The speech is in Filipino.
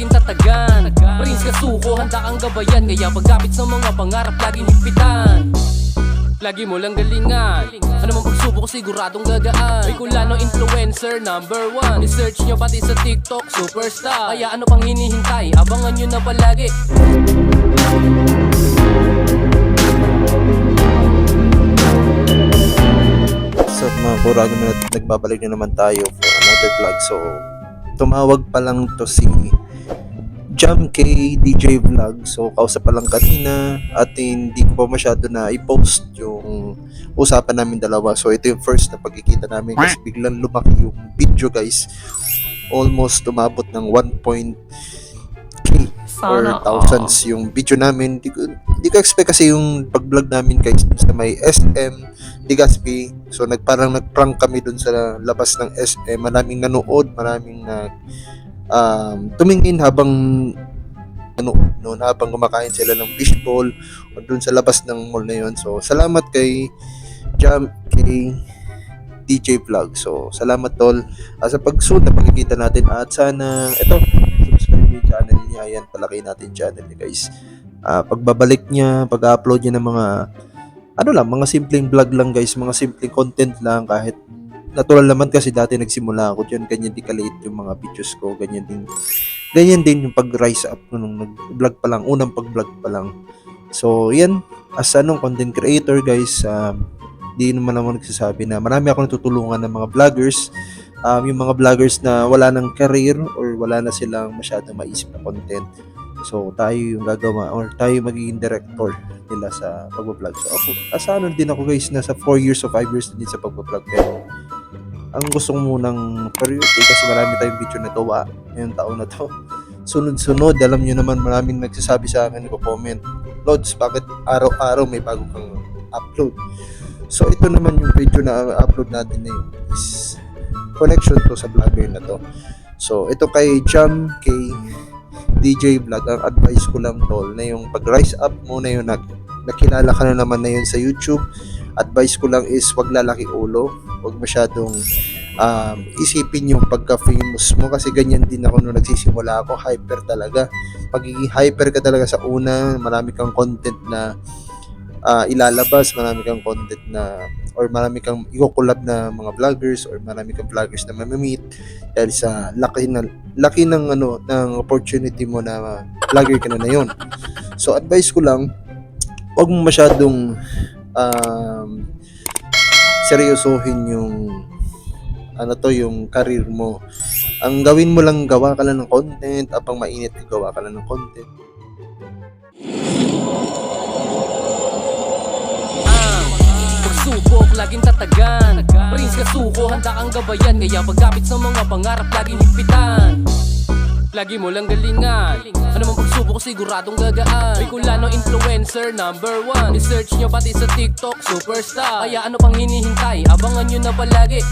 laging tatagan. Prince kasuko, handa kang gabayan. Kaya pagkapit sa mga pangarap, laging higpitan Lagi mo lang galingan. Ano man pagsubok siguradong gagaan. May kulano influencer number one. I-search nyo pati sa TikTok superstar. Kaya ano pang hinihintay? Abangan nyo na palagi. So mga kurado na nagbabalik na naman tayo for another vlog. So tumawag pa lang to si Jam K DJ Vlog. So kausap pa lang kanina at hindi ko pa masyado na i-post yung usapan namin dalawa. So ito yung first na pagkikita namin kasi biglang lumaki yung video guys. Almost umabot ng 1.k or thousands yung video namin. Di ko, di ko expect kasi yung pag-vlog namin guys sa may SM Legazpi. So nag parang nag-prank kami dun sa labas ng SM. Maraming nanood, maraming nag um, tumingin habang ano noon habang kumakain sila ng fishball o dun sa labas ng mall na yun. So salamat kay Jam kay DJ Vlog. So salamat tol uh, sa pagsunod na pagkikita natin at sana ito subscribe yung channel niya. Ayan, palaki natin channel niya guys. Ah, pagbabalik niya, pag-upload niya ng mga ano lang, mga simpleng vlog lang guys, mga simpleng content lang kahit natural naman kasi dati nagsimula ako diyan, ganyan din kaliit yung mga videos ko, ganyan din ganyan din yung pag-rise up no, nung nag-vlog pa lang, unang pag-vlog pa lang. So, yan, as anong content creator guys, um, di naman ako nagsasabi na marami ako natutulungan ng mga vloggers, um, yung mga vloggers na wala ng career or wala na silang masyadong maisip na content. So, tayo yung gagawa or tayo magiging director nila sa pagbablog. So, ako, asahan din ako guys, nasa 4 years o 5 years din sa pagbablog. Pero, ang gusto ko munang priority kasi marami tayong video na gawa ngayong taon na to. Sunod-sunod, alam nyo naman maraming nagsasabi sa akin, nagko-comment, Lods, bakit araw-araw may bago kang upload? So, ito naman yung video na upload natin ngayon is connection to sa vlogger na to. So, ito kay Jam, kay DJ Vlog, ang advice ko lang tol na yung pag-rise up mo na yun, nakilala ka na naman na yun sa YouTube, advice ko lang is wag lalaki ulo, wag masyadong um, isipin yung pagka-famous mo kasi ganyan din ako nung nagsisimula ako, hyper talaga. Pagiging hyper ka talaga sa una, marami kang content na ah, ilalabas, marami kang content na or marami kang i-collab na mga vloggers or marami kang vloggers na mamamit dahil sa laki na laki ng ano ng opportunity mo na vlogger ka na ngayon. So advice ko lang, wag mo masyadong um, seryosohin yung ano to yung career mo. Ang gawin mo lang gawa ka lang ng content, apang mainit gawa ka lang ng content. Pagsubok, laging tatagan Prince kasuko, handa kang gabayan Kaya pagkapit sa mga pangarap, laging higpitan Lagi mo lang galingan. Ano man pagsubok, siguradong gagaan. Kulano influencer number one. I-search nyo pati sa TikTok superstar. Kaya ano pang hinihintay, abangan nyo na palagi